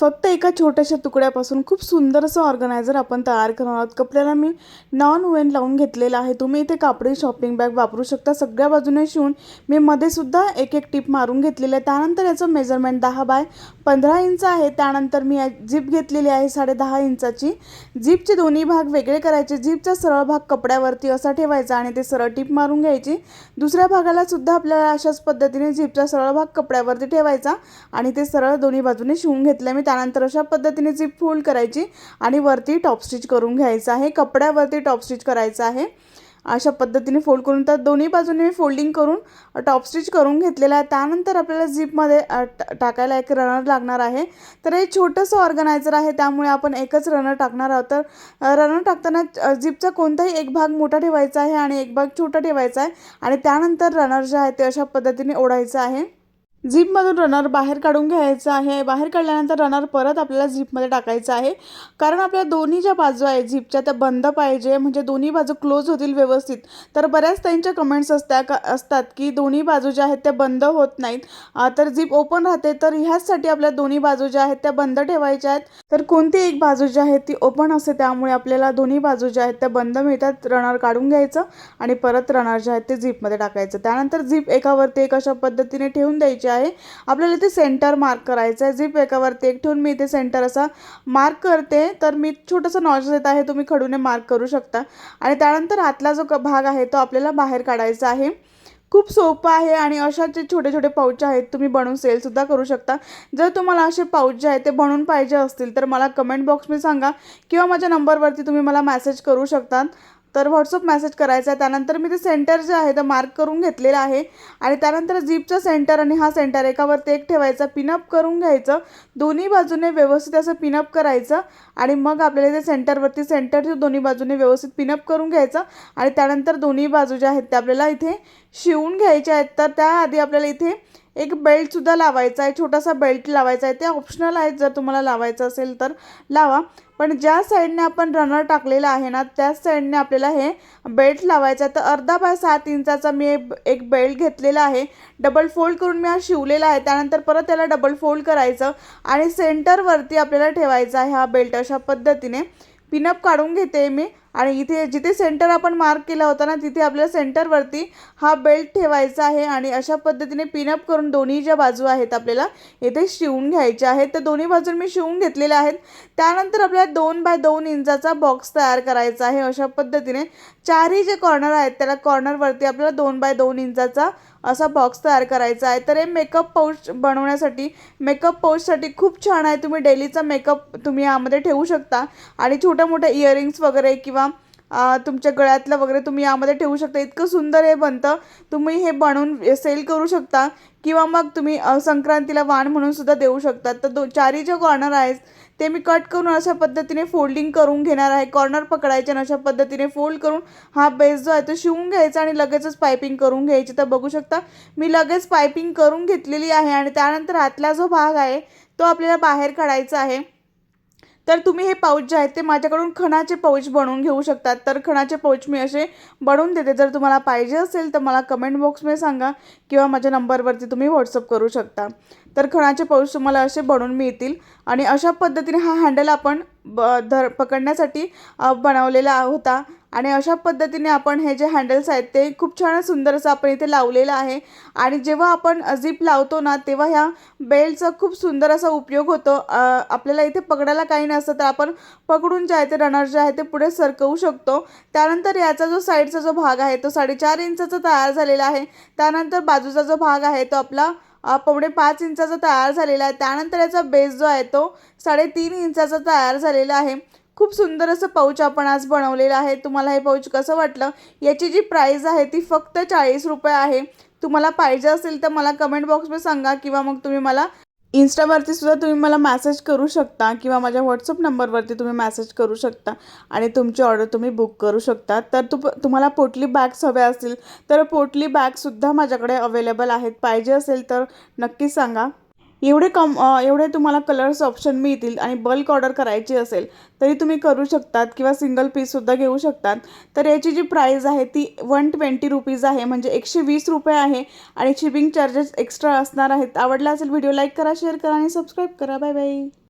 फक्त एका छोट्याशा तुकड्यापासून खूप सुंदर असं ऑर्गनायझर आपण तयार करणार आहोत. कपड्याला मी नॉन वेन लावून घेतलेला आहे. तुम्ही इथे कापडी शॉपिंग बॅग वापरू शकता. सगळ्या बाजूने शिवून मी मध्ये सुद्धा एक एक टिप मारून घेतलेलं आहे. त्यानंतर याचं मेजरमेंट दहा बाय पंधरा इंच आहे. त्यानंतर मी जीप घेतलेली आहे साडे दहा इंचाची. जीपचे दोन्ही भाग वेगळे करायचे. जीपचा सरळ भाग कपड्यावरती असा ठेवायचा आणि ते सरळ टिप मारून घ्यायची. दुसऱ्या भागाला सुद्धा आपल्याला अशाच पद्धतीने जीपचा सरळ भाग कपड्यावरती ठेवायचा आणि ते सरळ दोन्ही बाजूने शिवून घेतलं. मी त्यानंतर अशा पद्धतीने जीप फोल्ड करायची आणि वरती टॉप स्टिच करून घ्यायचं आहे. कपड्यावरती टॉप स्टिच करायचं आहे. अशा पद्धतीने फोल्ड करून तर दोन्ही बाजूने फोल्डिंग करून टॉप स्टिच करून घेतलेलं आहे. त्यानंतर आपल्याला झिपमध्ये टाकायला एक रनर लागणार आहे. तर हे छोटंसं ऑर्गनायझर आहे. त्यामुळे आपण एकच रनर टाकणार आहोत. तर रनर टाकताना झिपचा कोणताही एक भाग मोठा ठेवायचा आहे आणि एक भाग छोटा ठेवायचा आहे. आणि त्यानंतर रनर जे आहे ते अशा पद्धतीने ओढायचं आहे. झिपमधून रनर बाहेर काढून घ्यायचं आहे. बाहेर काढल्यानंतर रनर परत आपल्याला झिपमध्ये टाकायचं आहे. कारण आपल्या दोन्ही ज्या बाजू आहेत. झिपच्या त्या बंद पाहिजे. म्हणजे दोन्ही बाजू क्लोज होतील व्यवस्थित. तर बऱ्याच त्यांच्या कमेंट्स असत्या का असतात की दोन्ही बाजू ज्या आहेत त्या बंद होत नाहीत. तर झिप ओपन राहते. तर ह्याचसाठी आपल्या दोन्ही बाजू ज्या आहेत त्या बंद ठेवायच्या आहेत. तर कोणती एक बाजू जी आहे ती ओपन असते त्यामुळे आपल्याला दोन्ही बाजू ज्या आहेत त्या बंद मिळतात. रनर काढून घ्यायचं आणि परत रनर जे आहेत ते झिपमध्ये टाकायचं. त्यानंतर झिप एकावरती एक अशा पद्धतीने ठेवून द्यायची आहे. आपल्याला इथे सेंटर मार्क करायचं आहे. झिप एकावरती एक ठेवून मी इथे सेंटर असा मार्क करते. तर मी छोटंसं नॉच देत आहे. तुम्ही खडूने मार्क करू शकता. आणि त्यानंतर आतला जो क- भाग आहे तो आपल्याला बाहेर काढायचा आहे. खूप सोपं आहे आणि अशा जे छोटे छोटे पाऊच आहेत तुम्ही बनवून सेलसुद्धा करू शकता. जर तुम्हाला असे पाऊच जे आहेत ते बनवून पाहिजे असतील तर मला कमेंट बॉक्समध्ये सांगा किंवा माझ्या नंबरवरती तुम्ही मला मॅसेज करू शकतात तर व्हॉट्सअप मेसेज करायचा आहे. त्यानंतर मी ते सेंटर जे आहे ते मार्क करून घेतलेलं आहे. आणि त्यानंतर जीपचं सेंटर आणि हा सेंटर एकावरती एक ठेवायचा पिनअप करून घ्यायचं. दोन्ही बाजूने व्यवस्थित असं पिनअप करायचं. आणि मग आपल्याला ते सेंटरवरती सेंटर दोन्ही बाजूने व्यवस्थित पिनअप करून घ्यायचं. आणि त्यानंतर दोन्ही बाजू ज्या आहेत त्या आपल्याला इथे शिवून घ्यायच्या आहेत. तर त्याआधी आपल्याला इथे एक बेल्टसुद्धा लावायचा आहे. छोटासा बेल्ट लावायचा आहे. ते ऑप्शनल आहेत. जर तुम्हाला लावायचं असेल तर लावा. पण ज्या साईडने आपण रनर टाकलेला आहे ना त्याच साईडने आपल्याला हे बेल्ट लावायचा तर अर्धा बाय सात इंचाचा मी एक एक बेल्ट घेतलेला आहे. डबल फोल्ड करून मी हा शिवलेला आहे. त्यानंतर परत त्याला डबल फोल्ड करायचं आणि सेंटरवरती आपल्याला ठेवायचा आहे हा बेल्ट अशा पद्धतीने. पिनअप काढून घेते मी. आणि इथे जिथे सेंटर आपण मार्क केला होता ना तिथे आपल्याला सेंटरवरती हा बेल्ट ठेवायचा आहे आणि अशा पद्धतीने पिनअप करून दोन्ही ज्या बाजू आहेत आपल्याला इथे शिवून घ्यायच्या आहेत. तर दोन्ही बाजू मी शिवून घेतलेल्या आहेत. त्यानंतर आपल्याला दोन बाय दोन इंचाचा बॉक्स तयार करायचा आहे. अशा पद्धतीने चारही जे कॉर्नर आहेत त्याला कॉर्नरवरती आपल्याला दोन बाय दोन इंचाचा असा बॉक्स तयार करायचा आहे. तर हे मेकअप पाऊच बनवण्यासाठी मेकअप पाऊचसाठी खूप छान आहे. तुम्ही डेलीचा मेकअप तुम्ही यामध्ये ठेवू शकता. आणि छोट्या मोठ्या इयरिंग्स वगैरे किंवा तुमच्या गळ्यातलं वगैरे तुम्ही यामध्ये ठेवू शकता. इतकं सुंदर हे बनतं. तुम्ही हे बनवून सेल करू शकता. किंवा मग तुम्ही संक्रांतीला वाण म्हणून सुद्धा देऊ शकता. तर दो चारी जे कॉर्नर आहेत ते मी कट करून अशा पद्धतीने फोल्डिंग करून घेणार आहे. कॉर्नर पकडायचे आणि अशा पद्धतीने फोल्ड करून हा बेस जो आहे तो शिवून घ्यायचा आणि लगेचच पायपिंग करून घ्यायची. तर बघू शकता मी लगेच पायपिंग करून घेतलेली आहे आणि त्यानंतर आतला जो भाग आहे तो आपल्याला बाहेर काढायचा आहे. तर तुम्ही हे पाऊच जे आहेत ते माझ्याकडून खणाचे पाऊच बनवून घेऊ शकतात. तर खणाचे पाऊच मी असे बनवून देते. जर तुम्हाला पाहिजे असेल तर मला कमेंट बॉक्समध्ये सांगा किंवा माझ्या नंबरवरती तुम्ही व्हॉट्सअप करू शकता. तर खणाचे पाऊच तुम्हाला असे बनवून मिळतील. आणि अशा पद्धतीने हा हँडल आपण ब धर पकडण्यासाठी बनवलेला होता. आणि अशा पद्धतीने आपण हे जे हँडल्स आहेत ते खूप छान सुंदर असं आपण इथे लावलेलं आहे. आणि जेव्हा आपण झिप लावतो ना तेव्हा ह्या बेल्टचा खूप सुंदर असा उपयोग होतो. आपल्याला इथे पकडायला काही नसतं तर आपण पकडून जे आहे ते रनर जे आहे ते पुढे सरकवू शकतो. त्यानंतर याचा जो साईडचा जो भाग आहे तो साडेचार इंचाचा तयार झालेला आहे. त्यानंतर बाजूचा जो भाग आहे तो आपला अ, पावणे पाच इंचाचा तयार झालेला आहे. त्यानंतर याचा बेस जो आहे तो साडेतीन इंचाचा तयार झालेला आहे. खूप सुंदर असं पाऊच आपण आज बनवलेलं आहे. तुम्हाला हे पाऊच कसं वाटलं? याची जी प्राईज आहे ती फक्त चाळीस रुपये आहे. तुम्हाला पाहिजे असेल तर मला कमेंट बॉक्समध्ये सांगा किंवा मग तुम्ही मला इन्स्टावरती सुद्धा तुम्ही मला मॅसेज करू शकता किंवा माझ्या व्हॉट्सअप नंबरवरती तुम्ही मॅसेज करू शकता आणि तुमची ऑर्डर तुम्ही बुक करू शकता. तर तु तुम्हाला पोटली बॅग्स हव्या असतील तर पोटली बॅगसुद्धा माझ्याकडे अवेलेबल आहेत. पाहिजे असेल तर नक्की सांगा. एवढे कम एवढे तुम्हाला कलर्स ऑप्शन मिळतील आणि बल्क ऑर्डर करायची असेल तरी तुम्ही करू शकतात किंवा सिंगल पीससुद्धा घेऊ शकतात. तर याची जी प्राईज आहे ती वन ट्वेंटी रुपीज आहे म्हणजे एकशे वीस रुपये आहे आणि शिपिंग चार्जेस एक्स्ट्रा असणार आहेत. आवडला असेल व्हिडिओ लाईक करा शेअर करा आणि सबस्क्राईब करा. Bye bye